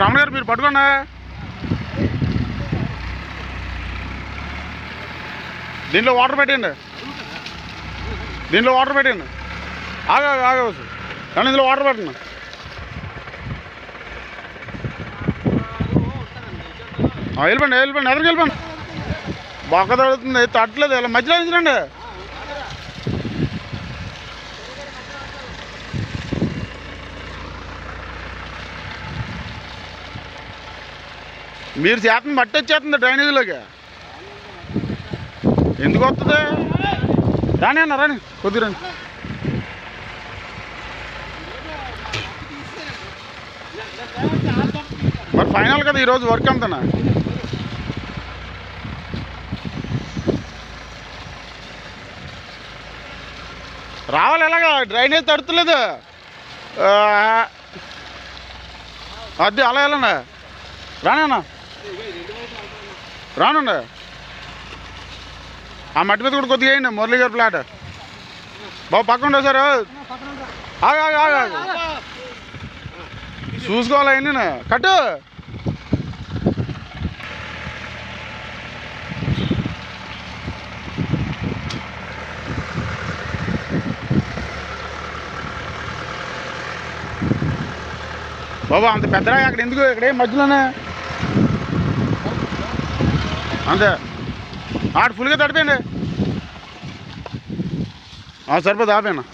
రమణ గారు మీరు పట్టుకోండి. దీంట్లో వాటర్ పెట్టండి దీంట్లో వాటర్ పెట్టండి ఆగా ఆగవచ్చు కానీ ఇందులో వాటర్ పెట్టండి. వెళ్ళిపోండి వెళ్ళిపోండి ఎదురుకి వెళ్ళిపోండి. బొక్క తడుతుంది తట్టలేదు ఇలా మధ్యలో ఉంచండి మీరు చేతను మట్టి వచ్చేస్తుంది డ్రైనేజీలోకి. ఎందుకు వస్తుంది రాని అన్న రాని కొద్దిగా రండి మరి ఫైనల్ కదా ఈరోజు వర్క్ అంతనా? రావాలి ఎలాగా? డ్రైనేజ్ తడుతులేదు. అది అలా వెళ్ళండి రానన్నా రానండి ఆ మట్టి మీద కూడా కొద్దిగా వేయండి మురళి గారి ప్లాట్. బాబు పక్కన ఉండవు సార్ ఆగు ఆగు ఆగు ఆగు. చూసుకోవాలి అన్నీ కట్టు. బాబు అంత పెద్దరా అక్కడ ఎందుకు? ఇక్కడే మధ్యలోనే? అంతే. ఆడు ఫుల్గా తడిపోయండి. సరిపోదు ఆపేనా